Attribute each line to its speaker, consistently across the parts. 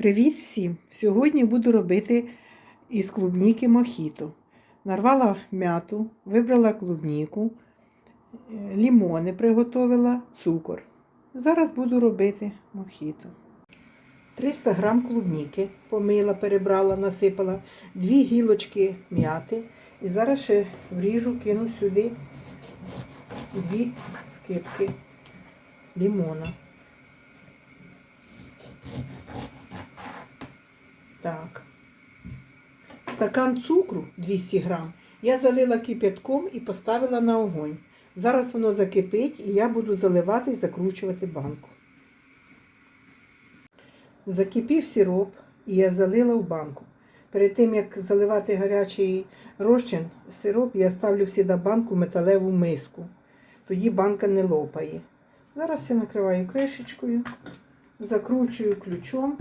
Speaker 1: Привіт всім! Сьогодні буду робити із клубніки мохіто. Нарвала м'яту, вибрала клубніку, е, лімони приготувала, цукор. Зараз буду робити мохіто. 300 грам клубніки помила, перебрала, насипала, дві гілочки м'яти. І зараз ще вріжу, кину сюди дві скипки лімона. Так. Стакан цукру 200 грам я залила кип'ятком і поставила на огонь. Зараз воно закипить і я буду заливати і закручувати банку. Закипів сироп і я залила в банку. Перед тим, як заливати гарячий розчин, сироп, я ставлю всіда банку в металеву миску. Тоді банка не лопає. Зараз я накриваю кришечкою, закручую ключом.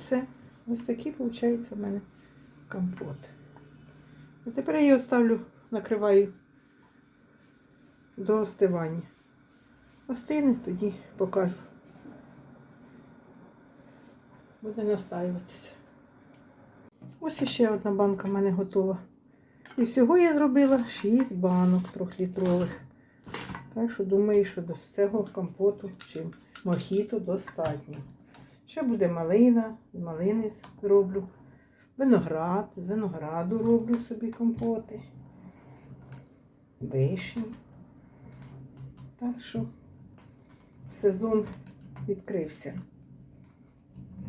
Speaker 1: Все. Ось такий виходить у мене компот. А тепер я його ставлю, накриваю до остивання. Остине, тоді покажу. Буде настаюватися. Ось іще одна банка в мене готова. І всього я зробила 6 банок трьохлітрових. Так що думаю, що до цього компоту чи мохіто достатньо. Ще буде малина, з малини зроблю. Виноград, з винограду роблю собі компоти. Вишні. Так що сезон відкрився.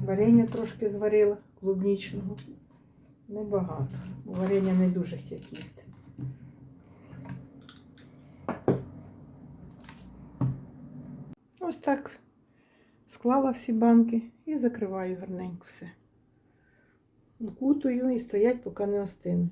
Speaker 1: Варення трошки зварила клубнічного. Небагато. Варення не дуже хотять їсти. Ось так склала всі банки і закриваю гарненько все. Укутую і стоять, поки не остинуть.